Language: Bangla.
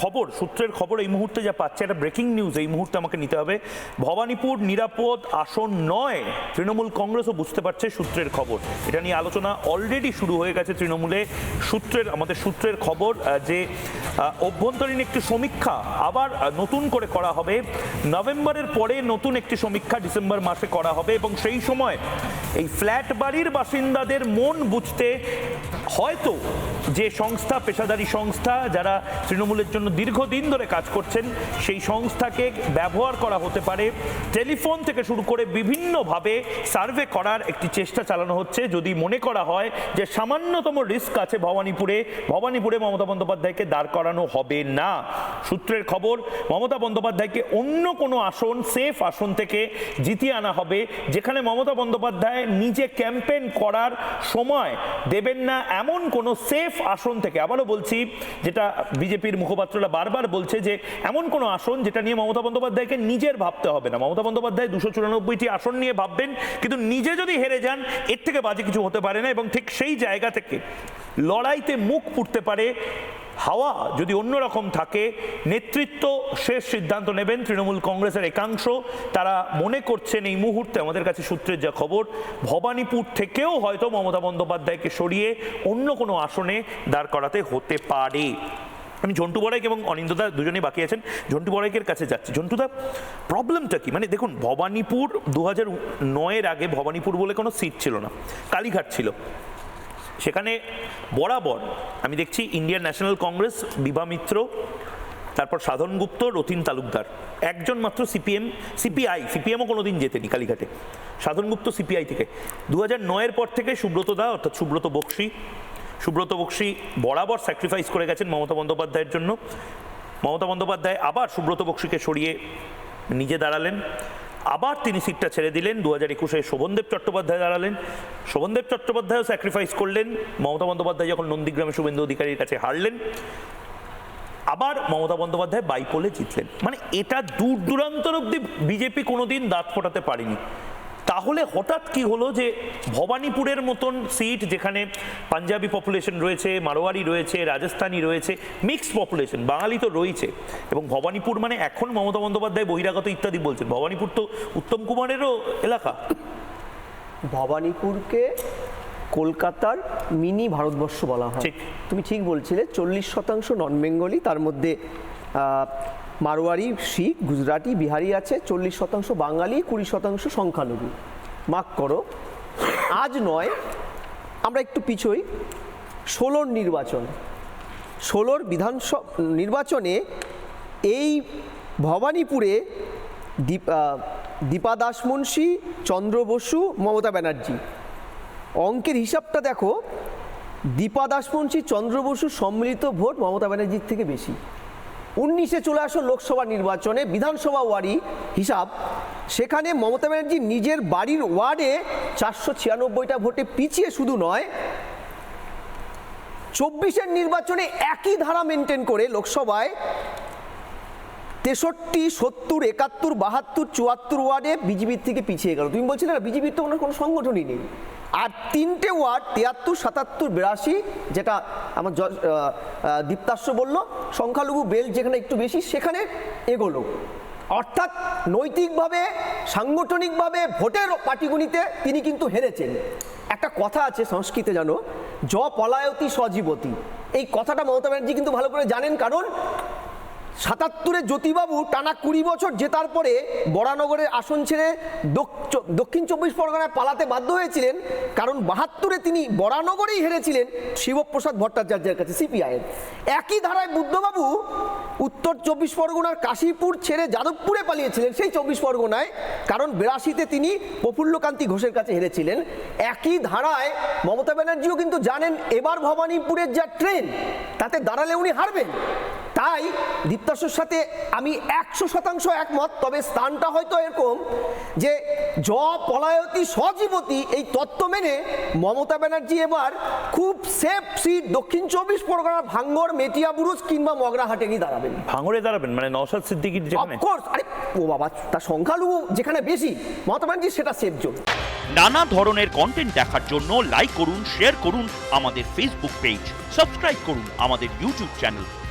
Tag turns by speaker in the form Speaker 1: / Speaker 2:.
Speaker 1: খবর, সূত্রের খবর এই মুহূর্তে যা পাচ্ছে, একটা ব্রেকিং নিউজ এই মুহূর্তে আমাকে নিতে হবে। ভবানীপুর নিরাপদ আসন নয়, তৃণমূল কংগ্রেসও বুঝতে পারছে সূত্রের খবর। এটা নিয়ে আলোচনা অলরেডি শুরু হয়ে গেছে তৃণমূলে। সূত্রের, আমাদের সূত্রের খবর যে অভ্যন্তরীণ একটি সমীক্ষা আবার নতুন করে করা হবে। নভেম্বরের পরে নতুন একটি সমীক্ষা ডিসেম্বর মাসে করা হবে এবং সেই সময় এই ফ্ল্যাট বাড়ির বাসিন্দাদের মন বুঝতে হয়তো যে সংস্থা, পেশাদারী সংস্থা, যারা তৃণমূলের জন্য দীর্ঘদিন ধরে কাজ করছেন, সেই সংস্থাকে ব্যবহার করা হতে পারে। টেলিফোন থেকে শুরু করে বিভিন্নভাবে সার্ভে করার একটি চেষ্টা চালানো হচ্ছে। যদি মনে করা হয় যে সামান্যতম রিস্ক আছে ভবানীপুরে ভবানীপুরে মমতা বন্দ্যোপাধ্যায়কে দাঁড় করানো হবে না। সূত্রের খবর, মমতা বন্দ্যোপাধ্যায়কে অন্য কোনো আসন, সেফ আসন থেকে জিতিয়ে আনা হবে, যেখানে মমতা বন্দ্যোপাধ্যায় নিজে ক্যাম্পেন করার সময় দেবেন না এমন কোনো সেফ আসন থেকে, আবারও বলছি, যেটা বিজেপির মুখপাত্ররা বারবার বলছে যে, এমন কোনো আসন যেটা নিয়ে মমতা বন্দ্যোপাধ্যায়কে নিজের ভাবতে হবে না। মমতা বন্দ্যোপাধ্যায় দুশো চুরানব্বইটি আসন নিয়ে ভাববেন, কিন্তু নিজে যদি হেরে যান, এর থেকে বাজে কিছু হতে পারে না এবং ঠিক সেই জায়গা থেকে লড়াইতে মুখ পুড়তে পারে হাওয়া যদি অন্যরকম থাকে, নেতৃত্ব শেষ সিদ্ধান্ত নেবেন তৃণমূল কংগ্রেসের একাংশ। তারা মনে করছেন এই মুহূর্তে আমাদের কাছে সূত্রের যা খবর, ভবানীপুর থেকেও হয়তো মমতা বন্দ্যোপাধ্যায়কে সরিয়ে অন্য কোনো আসনে দাঁড় করাতে হতে পারে। আমি ঝন্টু বড়াইক এবং অনিন্দদা দুজনেই বাকি আছেন। ঝন্টু বড়াইকের কাছে যাচ্ছি। ঝন্টুদা প্রবলেমটা কি? মানে দেখুন, ভবানীপুর দু হাজার নয়ের আগে ভবানীপুর বলে কোনো সিট ছিল না। কালীঘাট ছিল। সেখানে বরাবর আমি দেখছি Indian National Congress, Bibha Mitra, তারপর সাধন গুপ্ত, রতিন তালুকদার। একজন মাত্র সিপিএম, সিপিআই, সিপিএমও কোনো দিন জেতেনি কালীঘাটে। সাধন গুপ্ত সিপিআই থেকে। দু হাজার নয়ের পর থেকে সুব্রত দা, অর্থাৎ সুব্রত বক্সি সুব্রত বক্সি বরাবর স্যাক্রিফাইস করে গেছেন মমতা বন্দ্যোপাধ্যায়ের জন্য। মমতা বন্দ্যোপাধ্যায় আবার সুব্রত বক্সিকে সরিয়ে নিজে দাঁড়ালেন। আবার তিনি সিটটা ছেড়ে দিলেন। দু হাজার একুশে শোভনদেব চট্টোপাধ্যায় দাঁড়ালেন। শোভনদেব চট্টোপাধ্যায়ও স্যাক্রিফাইস করলেন। মমতা বন্দ্যোপাধ্যায় যখন নন্দীগ্রামে শুভেন্দু অধিকারীর কাছে হারলেন, আবার মমতা বন্দ্যোপাধ্যায় বাইপোলে জিতলেন। মানে এটা দূর দূরান্তর অব্দি বিজেপি কোনোদিন দাঁত ফোটাতে পারেনি। তাহলে হঠাৎ কি হলো যে ভবানীপুরের মতন সিট যেখানে পাঞ্জাবি পপুলেশন রয়েছে মারোয়ারি রয়েছে রাজস্থানী রয়েছে মিক্সড পপুলেশন বাঙালি তো রয়েছে। এবং ভবানীপুর মানে এখন মমতা বন্দ্যোপাধ্যায় বহিরাগত ইত্যাদি বলছেন। ভবানীপুর তো উত্তম কুমারেরও এলাকা।
Speaker 2: ভবানীপুরকে কলকাতার মিনি ভারতবর্ষ বলা হয়। তুমি ঠিক বলছিলে চল্লিশ শতাংশ নন বেঙ্গলি তার মধ্যে মারোয়ারি, শিখ, গুজরাটি, বিহারি আছে, চল্লিশ শতাংশ বাঙালি, কুড়ি শতাংশ সংখ্যালঘু। মাক করো, আজ নয়, আমরা একটু পিছোই। ষোলোর নির্বাচন। ষোলোর বিধানসভা নির্বাচনে এই ভবানীপুরে দীপ দীপা দাস মুন্সি চন্দ্র বসু, মমতা ব্যানার্জি। অঙ্কের হিসাবটা দেখো, দীপা দাস মুন্সি চন্দ্র বসু সম্মিলিত ভোট মমতা ব্যানার্জির থেকে বেশি। উনিশে চলে আসো লোকসভা নির্বাচনে, বিধানসভা ওয়ারি হিসাব। সেখানে মমতা ব্যানার্জি নিজের বাড়ির ওয়ার্ডে চারশো ছিয়ানব্বইটা ভোটে পিছিয়ে শুধু নয়, চব্বিশের নির্বাচনে একই ধারা মেনটেন করে লোকসভায় তেষট্টি, সত্তর, একাত্তর, বাহাত্তর, চুয়াত্তর ওয়ার্ডে বিজেপির থেকে পিছিয়ে গেল। তুমি বলছিলে না, বিজেপির তো ওনার কোনো সংগঠনই নেই। আর তিনটে ওয়ার্ড, তিয়াত্তর, সাতাত্তর, বিরাশি, যেটা আমার দীপ্তাস্য বলল, সংখ্যালঘু বেল যেখানে একটু বেশি, সেখানে এগোলো। অর্থাৎ নৈতিকভাবে, সাংগঠনিকভাবে ভোটের পাটিগুনিতে তিনি কিন্তু হেরেছেন। একটা কথা আছে সংস্কৃতে জানো জ পলায়তি সজীবতী। এই কথাটা মমতা ব্যানার্জি কিন্তু ভালো করে জানেন, কারণ সাতাত্তরে জ্যোতিবাবু টানা কুড়ি বছর জেতার পরে বরানগরের আসন ছেড়ে দক্ষিণ চব্বিশ পরগনায় পালাতে বাধ্য হয়েছিলেন, কারণ বাহাত্তরে তিনি বরানগরেই হেরেছিলেন শিবপ্রসাদ ভট্টাচার্যের কাছে সিপিআইয়ের একই ধারায় বুদ্ধবাবু উত্তর চব্বিশ পরগনার কাশীপুর ছেড়ে যাদবপুরে পালিয়েছিলেন সেই চব্বিশ পরগনায়, কারণ বিরাশিতে তিনি প্রফুল্লকান্তি ঘোষের কাছে হেরেছিলেন। একই ধারায় মমতা ব্যানার্জিও কিন্তু জানেন, এবার ভবানীপুরের যা ট্রেন, তাতে দাঁড়ালে উনি হারবেন। তাই দীপ্তাসের সাথে আমি একশো শতাংশ একমত তবে স্থানটা হয়তো এরকম যে জ পলায়তি সজীবতী এই তত্ত্ব মেনে মমতা ব্যানার্জি এবার খুব সেফ সিট দক্ষিণ চব্বিশ পরগনার ভাঙ্গর মেটিয়া বুরুজ কিংবা মগরাহাটেরই দাঁড়াবেন।
Speaker 1: ভাঙড়ে দাঁড়াবেন মানে নওশাদ সিদ্দিকির যেখানে।
Speaker 2: অফকোর্স আরে ও বাবা তার সংখ্যালঘু যেখানে বেশি মমতা ব্যানার্জি সেটা সেফ জোন
Speaker 3: নানা ধরনের কন্টেন্ট দেখার জন্য লাইক করুন শেয়ার করুন আমাদের ফেসবুক পেজ সাবস্ক্রাইব করুন আমাদের ইউটিউব চ্যানেল